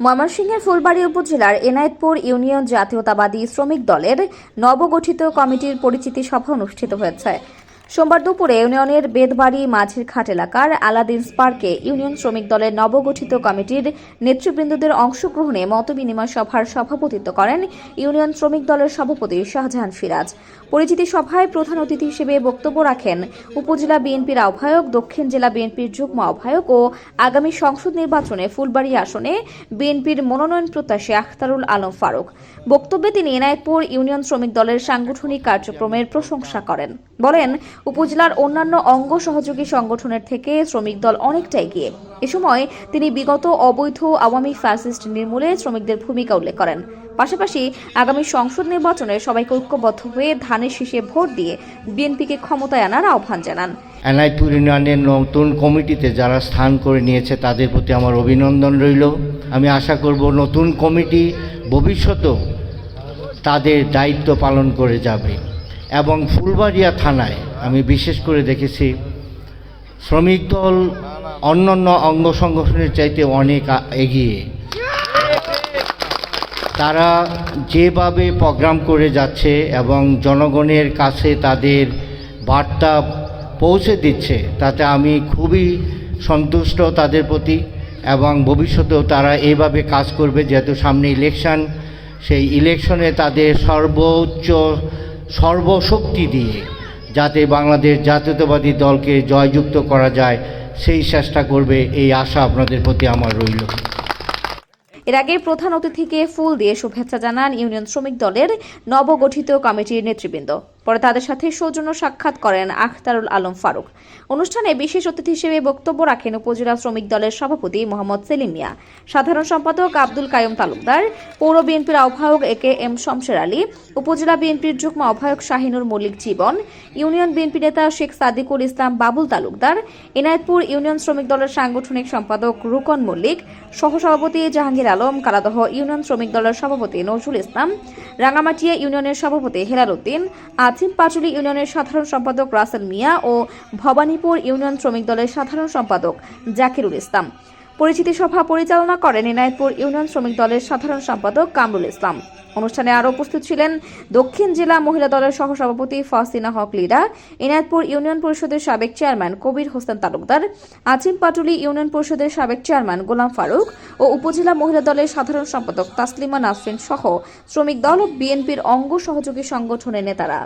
ময়মনসিংহের ফুলবাড়ি উপজেলার এনায়েতপুর ইউনিয়ন জাতীয়তাবাদী শ্রমিক দলের নবগঠিত কমিটির পরিচিতি সভা অনুষ্ঠিত হয়েছে। সোমবার দুপুরে ইউনিয়নের বেদবাড়ি মাঝের ঘাট এলাকার আলাদিন পার্কে ইউনিয়ন শ্রমিক দলের নবগঠিত কমিটির নেতৃবৃন্দদের অংশগ্রহণে মতবিনিময় সভার সভাপতিত্ব করেন ইউনিয়ন শ্রমিক দলের সভাপতি শাহজাহান সিরাজ। পরিচিতি সভায় প্রধান অতিথি হিসেবে বক্তব্য রাখেন উপজেলা বিএনপির আহ্বায়ক, দক্ষিণ জেলা বিএনপির যুগ্ম আহ্বায়ক ও আগামী সংসদ নির্বাচনে ফুলবাড়ী আসনে বিএনপির মনোনয়ন প্রত্যাশী আখতারুল আলম ফারুক। বক্তব্যে তিনি এনায়েতপুর ইউনিয়ন শ্রমিক দলের সাংগঠনিক কার্যক্রমের প্রশংসা করেন। বলেন উপজেলার অন্যান্য অঙ্গ সহযোগী সংগঠনের থেকে শ্রমিক দল অনেকটা এগিয়ে। এ সময় তিনি বিগত অবৈধ আওয়ামী ফ্যাসিস্ট নির্মূলে শ্রমিকদের ভূমিকা উল্লেখ করেন। পাশাপাশি আগামী সংসদ নির্বাচনে সবাইকে ঐক্যবদ্ধ হয়ে ধানের শীষে ভোট দিয়ে বিএনপিকে ক্ষমতায় আনার আহ্বান জানান। এনআইপুর ইউনিয়নের নতুন কমিটিতে যারা স্থান করে নিয়েছে, তাদের প্রতি আমার অভিনন্দন রইল। আমি আশা করব নতুন কমিটি ভবিষ্যতেও তাদের দায়িত্ব পালন করে যাবে। এবং ফুলবাড়িয়া থানায় আমি বিশেষ করে দেখেছি, শ্রমিক দল অন্যান্য অঙ্গ সংগঠনের চাইতে অনেক এগিয়ে। তারা যেভাবে প্রোগ্রাম করে যাচ্ছে এবং জনগণের কাছে তাদের বার্তা পৌঁছে দিচ্ছে, তাতে আমি খুবই সন্তুষ্ট তাদের প্রতি এবং ভবিষ্যতেও তারা এইভাবে কাজ করবে, যেহেতু সামনে ইলেকশন সেই ইলেকশনে তাদের সর্বোচ্চ সর্বশক্তি দিয়ে যাতে বাংলাদেশ জাতীয়তাবাদী দলকে জয়যুক্ত করা যায়, সেই চেষ্টা করবে এই আশা আপনাদের প্রতি আমার রইল। এর আগে প্রধান অতিথিকে ফুল দিয়ে শুভেচ্ছা জানান ইউনিয়ন শ্রমিক দলের নবগঠিত কমিটির নেতৃবৃন্দ। পরে তাদের সাথে সৌজন্য সাক্ষাৎ করেন আখতারুল আলম ফারুক। অনুষ্ঠানে বিশেষ অতিথি হিসেবে বক্তব্য রাখেন উপজেলা শ্রমিক দলের সভাপতি মোহাম্মদ সেলিম মিয়া, সাধারণ সম্পাদক আব্দুল কায়ুম তালুকদার, পৌর বিএনপির আহ্বায়ক এ কে এম শমশের আলী, উপজেলা বিএনপির যুগ্ম আহ্বায়ক শাহিনুর মল্লিক জীবন, ইউনিয়ন বিএনপি নেতা শেখ সাদিকুল ইসলাম বাবুল তালুকদার, এনায়েতপুর ইউনিয়ন শ্রমিক দলের সাংগঠনিক সম্পাদক রুকন মল্লিক, সহসভাপতি জাহাঙ্গীর আলম, কালাদহ ইউনিয়ন শ্রমিক দলের সভাপতি নজরুল ইসলাম, রাঙামাটিয়া ইউনিয়নের সভাপতি হেলাল উদ্দিন আজিম পাচুলি ইউনিয়নের সাধারণ সম্পাদক রাসেল মিয়া ও ভবানীপুর ইউনিয়ন শ্রমিক দলের সাধারণ সম্পাদক জাকিরুল ইসলাম। পরিচিতি সভা পরিচালনা করেন এনায়েতপুর ইউনিয়ন শ্রমিক দলের সাধারণ সম্পাদক কামরুল ইসলাম। অনুষ্ঠানে আরও উপস্থিত ছিলেন দক্ষিণ জেলা মহিলা দলের সহসভাপতি ফাসিনা হক লিডা এনায়েতপুর ইউনিয়ন পরিষদের সাবেক চেয়ারম্যান কবির হোসেন তালুকদার, আজিম পাটুলি ইউনিয়ন পরিষদের সাবেক চেয়ারম্যান গোলাম ফারুক ও উপজেলা মহিলা দলের সাধারণ সম্পাদক তাসলিমা নাসরিন সহ শ্রমিক দল ও বিএনপির অঙ্গ সহযোগী সংগঠনের নেতারা।